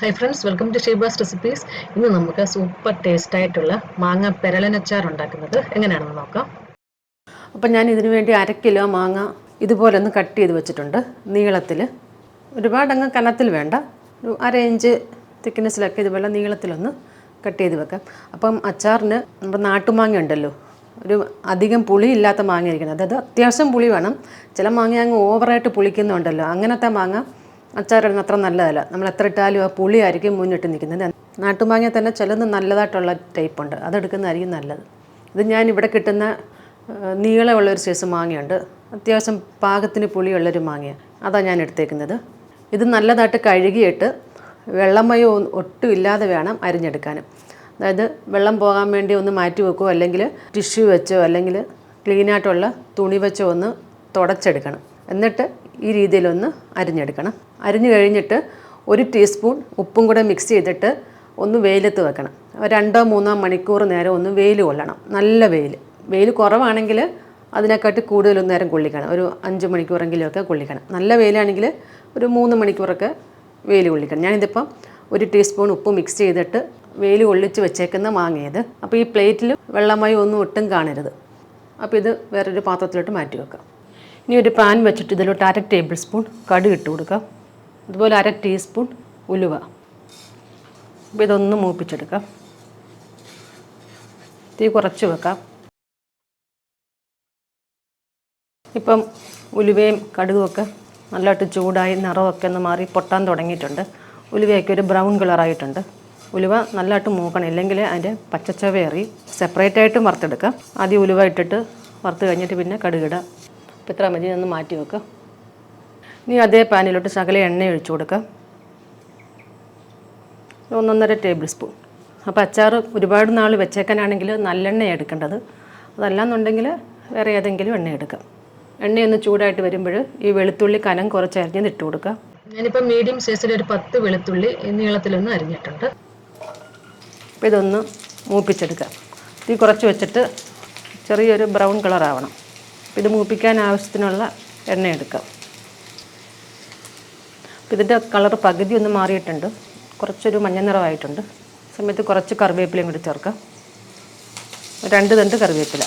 Hi friends welcome to Sheeba's recipes ഇന്ന് നമുക്ക് super taste ആയിട്ടുള്ള മാങ്ങ പെരളനച്ചാർ ഉണ്ടാക്കുന്നത് എങ്ങനെയാണെന്ന് നോക്കാം. അപ്പം ഞാൻ ഇതിനു വേണ്ടി അര കിലോ മാങ്ങ ഇതുപോലെ ഒന്ന് കട്ട് ചെയ്ത് വെച്ചിട്ടുണ്ട്. നീളത്തിൽ ഒരുപാട് അങ്ങ് കനത്തിൽ വേണ്ട. ഒരു അര ഇഞ്ച് തിക്നെസ്സിലൊക്കെ ഇതുപോലെ നീളത്തിലൊന്ന് കട്ട് ചെയ്ത് വെക്കാം. അപ്പം അച്ചാറിന് നമ്മുടെ നാട്ടുമാങ്ങ ഉണ്ടല്ലോ. ഒരു അധികം പുളി ഇല്ലാത്ത മാങ്ങ ഇരിക്കണം അതായത് അത്യാവശ്യം പുളി വേണം. ചില മാങ്ങ അങ്ങ് ഓവറായിട്ട് പുളിക്കുന്നുണ്ടല്ലോ. അങ്ങനത്തെ മാങ്ങ അച്ചാറിടുന്ന അത്ര നല്ലതല്ല. നമ്മൾ എത്ര ഇട്ടാലും ആ പുളിയായിരിക്കും മുന്നിട്ട് നിൽക്കുന്നത്. നാട്ടുമാങ്ങ തന്നെ ചിലത് നല്ലതായിട്ടുള്ള ടൈപ്പ് ഉണ്ട്. അതെടുക്കുന്നതായിരിക്കും നല്ലത്. ഇത് ഞാൻ ഇവിടെ കിട്ടുന്ന നീളമുള്ളൊരു സൈസ് മാങ്ങയുണ്ട്. അത്യാവശ്യം പാകത്തിന് പുളിയുള്ളൊരു മാങ്ങയാണ് അതാണ് ഞാൻ എടുത്തേക്കുന്നത്. ഇത് നല്ലതായിട്ട് കഴുകിയിട്ട് വെള്ളമയോ ഒട്ടും ഇല്ലാതെ വേണം അരിഞ്ഞെടുക്കാനും. അതായത് വെള്ളം പോകാൻ വേണ്ടി ഒന്ന് മാറ്റി വെക്കുകയോ അല്ലെങ്കിൽ ടിഷ്യൂ വെച്ചോ അല്ലെങ്കിൽ ക്ലീനായിട്ടുള്ള തുണി വെച്ചോ ഒന്ന് തുടച്ചെടുക്കണം. എന്നിട്ട് ഈ രീതിയിലൊന്ന് അരിഞ്ഞെടുക്കണം. അരിഞ്ഞു കഴിഞ്ഞിട്ട് ഒരു ടീസ്പൂൺ ഉപ്പും കൂടെ മിക്സ് ചെയ്തിട്ട് ഒന്ന് വെയിലത്ത് വെക്കണം. രണ്ടോ മൂന്നോ മണിക്കൂർ നേരം ഒന്ന് വെയിൽ കൊള്ളണം. നല്ല വെയിൽ. വെയിൽ കുറവാണെങ്കിൽ അതിനെക്കാട്ടി കൂടുതൽ നേരം കൊള്ളിക്കണം. ഒരു അഞ്ച് മണിക്കൂറെങ്കിലുമൊക്കെ കൊള്ളിക്കണം. നല്ല വെയിലാണെങ്കിൽ ഒരു മൂന്ന് മണിക്കൂറൊക്കെ വെയിൽ കൊള്ളിക്കണം. ഞാനിതിപ്പം ഒരു ടീസ്പൂൺ ഉപ്പ് മിക്സ് ചെയ്തിട്ട് വെയിൽ കൊള്ളിച്ച് വെച്ചേക്കുന്ന മാങ്ങിയത് അപ്പോൾ ഈ പ്ലേറ്റിൽ വെള്ളമായി ഒന്നും ഒട്ടും കാണരുത്. അപ്പോൾ ഇത് വേറൊരു പാത്രത്തിലോട്ട് മാറ്റി വെക്കാം. ഇനി ഒരു പാൻ വെച്ചിട്ട് ഇതിലോട്ട് അര ടേബിൾ സ്പൂൺ കടുക് ഇട്ട് കൊടുക്കാം. അതുപോലെ അര ടീസ്പൂൺ ഉലുവ. അപ്പോൾ ഇതൊന്ന് മൂപ്പിച്ചെടുക്കാം. തീ കുറച്ച് വെക്കാം. ഇപ്പം ഉലുവയും കടുകുമൊക്കെ നല്ലതായിട്ട് ചൂടായി നിറമൊക്കെ ഒന്ന് മാറി പൊട്ടാൻ തുടങ്ങിയിട്ടുണ്ട്. ഉലുവയൊക്കെ ഒരു ബ്രൗൺ കളറായിട്ടുണ്ട് ഉലുവ നല്ലതായിട്ട് മൂക്കണം. ഇല്ലെങ്കിൽ അതിന്റെ പച്ചച്ചവയേറി സെപ്പറേറ്റ് ആയിട്ടും വറുത്തെടുക്കാം. ആദ്യം ഉലുവ ഇട്ടിട്ട് വറുത്ത് കഴിഞ്ഞിട്ട് പിന്നെ കടുകിടാം അപ്പോൾ ഇത്ര മതി ഒന്ന് മാറ്റി വെക്കുക ഇനി അതേ പാനിലോട്ട് ശകല എണ്ണ ഒഴിച്ചു കൊടുക്കുക ഒന്നൊന്നര ടേബിൾ സ്പൂൺ. അപ്പോൾ അച്ചാർ ഒരുപാട് നാൾ വെച്ചേക്കാനാണെങ്കിൽ നല്ലെണ്ണ എടുക്കേണ്ടത്. അതല്ലാന്നുണ്ടെങ്കിൽ വേറെ ഏതെങ്കിലും എണ്ണ എടുക്കാം. എണ്ണയൊന്ന് ചൂടായിട്ട് വരുമ്പോൾ ഈ വെളുത്തുള്ളി കനം കുറച്ച് അരിഞ്ഞ് ഇട്ട് കൊടുക്കുക ഞാനിപ്പോൾ മീഡിയം സൈസിൽ ഒരു പത്ത് വെളുത്തുള്ളി നീളത്തിലൊന്ന് അരിഞ്ഞിട്ടുണ്ട്. അപ്പോൾ ഇതൊന്ന് മൂപ്പിച്ചെടുക്കാം. തീ കുറച്ച് വെച്ചിട്ട് ചെറിയൊരു ബ്രൗൺ കളർ ആവണം ഇത് മൂപ്പിക്കാൻ ആവശ്യത്തിനുള്ള എണ്ണ എടുക്കാം ഇതിന്റെ കളർ പകുതി ഒന്ന് മാറിയിട്ടുണ്ട്. കുറച്ചൊരു മഞ്ഞ നിറമായിട്ടുണ്ട്. സമയത്ത് കുറച്ച് കറിവേപ്പിലയും കൂടി ചേർക്കാം. രണ്ട് തണ്ട് കറിവേപ്പില.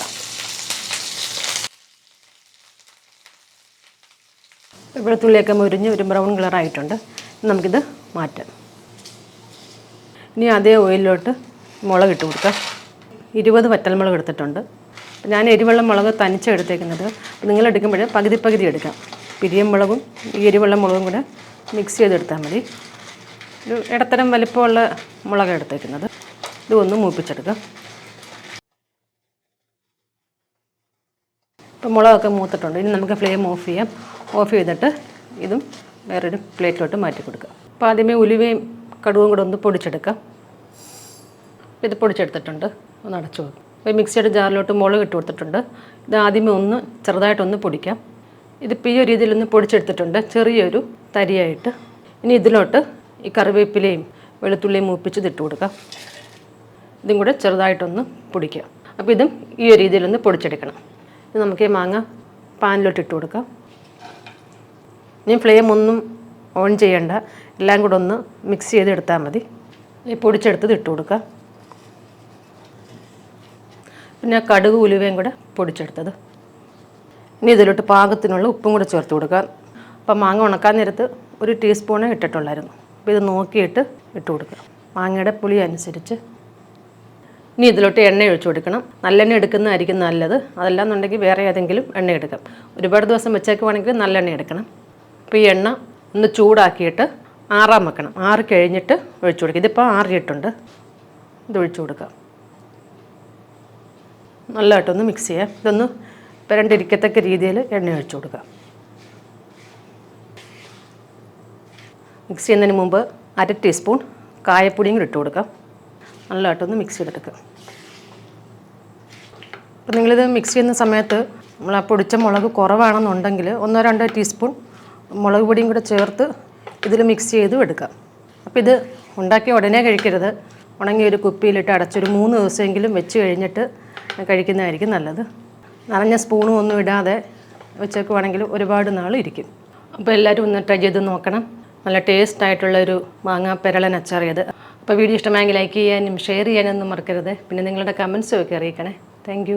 വെളുത്തുള്ളിയൊക്കെ മുരിഞ്ഞ് ഒരു ബ്രൗൺ കളറായിട്ടുണ്ട് നമുക്കിത് മാറ്റാം. ഇനി അതേ ഓയിലിലോട്ട് മുളക് ഇട്ട് കൊടുക്കാം. ഇരുപത് വറ്റൽമുളക് എടുത്തിട്ടുണ്ട്. ഞാൻ എരിവെള്ളം മുളക് എടുത്തേക്കുന്നത്. നിങ്ങൾ എടുക്കുമ്പോൾ പകുതി പകുതി എടുക്കാം. പിരിയമുളകും ഈ എരിവെള്ളം മുളകും കൂടെ മിക്സ് ചെയ്തെടുത്താൽ മതി. ഒരു ഇടത്തരം വലിപ്പമുള്ള മുളക് എടുത്തേക്കുന്നത്. ഇത് ഒന്ന് മൂപ്പിച്ചെടുക്കാം. ഇപ്പം മുളകൊക്കെ മൂത്തിട്ടുണ്ട്. ഇനി നമുക്ക് ഫ്ലെയിം ഓഫ് ചെയ്യാം. ഓഫ് ചെയ്തിട്ട് ഇതും വേറൊരു പ്ലേറ്റിലോട്ട് മാറ്റി കൊടുക്കാം. അപ്പോൾ ആദ്യമേ ഉലുവയും കടുവും കൂടെ ഒന്ന് പൊടിച്ചെടുക്കാം. ഇത് പൊടിച്ചെടുത്തിട്ടുണ്ട്. ഒന്ന് അടച്ചു വെക്കും. അപ്പോൾ മിക്സിയുടെ ജാറിലോട്ട് മുളക് ഇട്ട് കൊടുത്തിട്ടുണ്ട്. ഇത് ആദ്യമേ ഒന്ന് ചെറുതായിട്ടൊന്ന് പൊടിക്കാം. ഇതിപ്പോൾ ഈ ഒരു രീതിയിലൊന്ന് പൊടിച്ചെടുത്തിട്ടുണ്ട്. ചെറിയൊരു തരിയായിട്ട്. ഇനി ഇതിലോട്ട് ഈ കറിവേപ്പിലയും വെളുത്തുള്ളിയും മൂപ്പിച്ചത് ഇട്ട് കൊടുക്കാം. ഇതും കൂടെ ചെറുതായിട്ടൊന്ന് പൊടിക്കുക അപ്പോൾ ഇതും ഈ ഒരു രീതിയിലൊന്ന് പൊടിച്ചെടുക്കണം. ഇത് നമുക്ക് ഈ മാങ്ങ പാനിലോട്ട് ഇട്ട് കൊടുക്കാം. ഇനി ഫ്ലെയിം ഒന്നും ഓൺ ചെയ്യണ്ട. എല്ലാം കൂടെ ഒന്ന് മിക്സ് ചെയ്തെടുത്താൽ മതി. ഈ പൊടിച്ചെടുത്തത് ഇട്ട് കൊടുക്കുക പിന്നെ കടുക് ഉലുവയും കൂടെ പൊടിച്ചെടുത്തത്. ഇനി ഇതിലോട്ട് പാകത്തിനുള്ള ഉപ്പും കൂടെ ചേർത്ത് കൊടുക്കുക. അപ്പം മാങ്ങ ഉണക്കാൻ നേരത്ത് ഒരു ടീസ്പൂണേ ഇട്ടിട്ടുള്ളായിരുന്നു. അപ്പോൾ ഇത് നോക്കിയിട്ട് ഇട്ട് കൊടുക്കുക. മാങ്ങയുടെ പുളി അനുസരിച്ച്. ഇനി ഇതിലോട്ട് എണ്ണ ഒഴിച്ചു കൊടുക്കണം. നല്ലെണ്ണ എടുക്കുന്നതായിരിക്കും നല്ലത്. അതല്ല എന്നുണ്ടെങ്കിൽ വേറെ ഏതെങ്കിലും എണ്ണ എടുക്കാം. ഒരുപാട് ദിവസം വെച്ചേക്കുവാണെങ്കിൽ നല്ലെണ്ണ എടുക്കണം. അപ്പോൾ ഈ എണ്ണ ഒന്ന് ചൂടാക്കിയിട്ട് ആറാൻ വെക്കണം. ആറ് കഴിഞ്ഞിട്ട് ഒഴിച്ചു കൊടുക്കുക. ഇതിപ്പോൾ ആറിയിട്ടുണ്ട്. ഇത് ഒഴിച്ചു കൊടുക്കാം നല്ലതായിട്ടൊന്ന് മിക്സ് ചെയ്യാം. ഇതൊന്ന് പുരണ്ടിരിക്കത്തക്ക രീതിയിൽ എണ്ണ ഒഴിച്ചു കൊടുക്കാം മിക്സ് ചെയ്യുന്നതിന് മുമ്പ് അര ടീസ്പൂൺ കായപ്പൊടിയും കൂടി ഇട്ട് കൊടുക്കാം. നല്ലതായിട്ടൊന്ന് മിക്സ് ചെയ്തെടുക്കുക. അപ്പോൾ നിങ്ങളിത് മിക്സ് ചെയ്യുന്ന സമയത്ത് നമ്മൾ ആ പൊടിച്ച മുളക് കുറവാണെന്നുണ്ടെങ്കിൽ ഒന്നോ രണ്ടോ ടീസ്പൂൺ മുളക് പൊടിയും കൂടെ ചേർത്ത് ഇതിൽ മിക്സ് ചെയ്തും എടുക്കാം അപ്പോൾ ഇത് ഉണ്ടാക്കി ഉടനെ കഴിക്കരുത്. ഉണങ്ങിയൊരു കുപ്പിയിലിട്ട് അടച്ചൊരു മൂന്ന് ദിവസമെങ്കിലും വെച്ച് കഴിഞ്ഞിട്ട് കഴിക്കുന്നതായിരിക്കും നല്ലത്. നിറഞ്ഞ സ്പൂണും ഒന്നും ഇടാതെ വെച്ചേക്കുവാണെങ്കിൽ ഒരുപാട് നാൾ ഇരിക്കും. അപ്പോൾ എല്ലാവരും ഒന്ന് ട്രൈ ചെയ്ത് നോക്കണം. നല്ല ടേസ്റ്റ് ആയിട്ടുള്ളൊരു മാങ്ങ പെരളൻ അച്ചാർ അപ്പോൾ വീഡിയോ ഇഷ്ടമായെങ്കിൽ ലൈക്ക് ചെയ്യാനും ഷെയർ ചെയ്യാനൊന്നും മറക്കരുത്. പിന്നെ നിങ്ങളുടെ കമൻസും ഒക്കെ അറിയിക്കണേ. താങ്ക്